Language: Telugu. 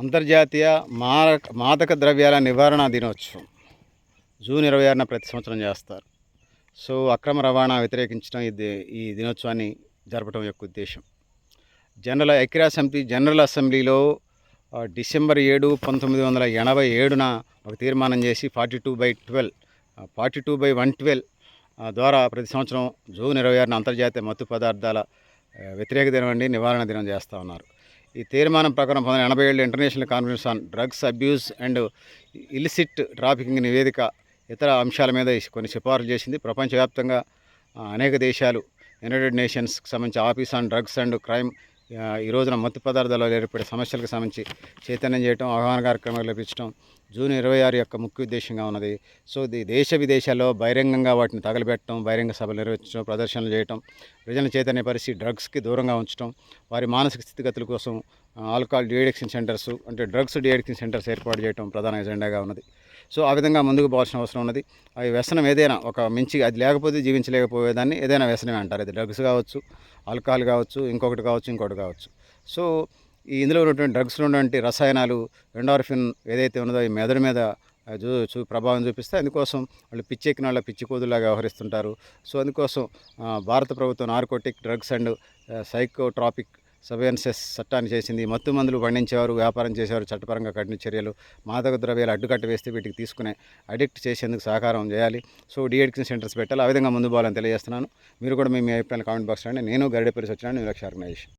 అంతర్జాతీయ మారక మాదక ద్రవ్యాల నివారణ దినోత్సవం. జూన్ ఇరవై ఆరున ప్రతి సంవత్సరం చేస్తారు. సో అక్రమ రవాణా వ్యతిరేకించడం ఇది ఈ దినోత్సవాన్ని జరపడం యొక్క ఉద్దేశం. జనరల్ ఐక్యరాజ్య సమితి జనరల్ అసెంబ్లీలో డిసెంబర్ ఏడు పంతొమ్మిది వందల ఎనభై ఏడున ఒక తీర్మానం చేసి forty two by twelve forty two by one twelve ద్వారా ప్రతి సంవత్సరం జూన్ ఇరవై ఆరున అంతర్జాతీయ మత్తు పదార్థాల వ్యతిరేక దినం అండి నివారణ దినం చేస్తూ ఉన్నారు. ఈ తీర్మానం ప్రకారం పొందిన ఎనభై ఏళ్ళు international conference on drugs abuse and illicit trafficking నివేదిక ఇతర అంశాల మీద కొన్ని సిఫార్సు చేసింది. ప్రపంచవ్యాప్తంగా అనేక దేశాలు యునైటెడ్ నేషన్స్కి సంబంధించి office on drugs and crime ఈ రోజున మత్తు పదార్థాలలో ఏర్పడే సమస్యలకు సంబంధించి చైతన్యం చేయడం అవగాహన కార్యక్రమాలు లభించడం జూన్ ఇరవై ఆరు యొక్క ముఖ్య ఉద్దేశంగా ఉన్నది. సో దేశ విదేశాల్లో బహిరంగంగా వాటిని తగలబెట్టడం బహిరంగ సభలు నిర్వహించడం ప్రదర్శనలు చేయటం ప్రజలను చైతన్యపరిచి డ్రగ్స్కి దూరంగా ఉంచడం వారి మానసిక స్థితిగతుల కోసం ఆల్కహాల్ డిఎడిక్షన్ సెంటర్స్ అంటే డ్రగ్స్ డిఎడిక్షన్ సెంటర్స్ ఏర్పాటు చేయడం ప్రధాన ఎజెండాగా ఉన్నది. సో ఆ విధంగా ముందుకు పోవాల్సిన అవసరం ఉన్నది. ఆ వ్యసనం ఏదైనా ఒక మించి అది లేకపోతే జీవించలేకపోయేదాన్ని ఏదైనా వ్యసనమే అంటారు. అది డ్రగ్స్ కావచ్చు ఆల్కహాల్ కావచ్చు ఇంకొకటి కావచ్చు ఇంకొకటి కావచ్చు. సో ఈ ఇందులో ఉన్నటువంటి డ్రగ్స్లో ఉన్నటువంటి రసాయనాలు ఎండార్ఫిన్ ఏదైతే ఉన్నదో ఈ మెదడు మీద చూ చూ ప్రభావం చూపిస్తే అందుకోసం వాళ్ళు పిచ్చెక్కిన వాళ్ళ పిచ్చి కోదులాగా వ్యవహరిస్తుంటారు. సో అందుకోసం భారత ప్రభుత్వం narcotic drugs and psychotropic surveillances చట్టాన్ని చేసింది. మత్తు మందులు పండించేవారు వ్యాపారం చేసేవారు చట్టపరంగా కఠిన చర్యలు మాదక ద్రవ్యాలు అడ్డుకట్ట వేస్తే వీటికి తీసుకునే అడిక్ట్ చేసేందుకు సహకారం చేయాలి. సో డిఎడిక్షన్ సెంటర్స్ పెట్టాలి. ఆ విధంగా ముందు పోవాలని తెలియజేస్తున్నాను. మీరు కూడా మీ అభిప్రాయాలు కామెంట్ బాక్స్లో నేను గరిడపల్లి వచ్చినాను నేను లక్ష్య ఆర్గనైజేషన్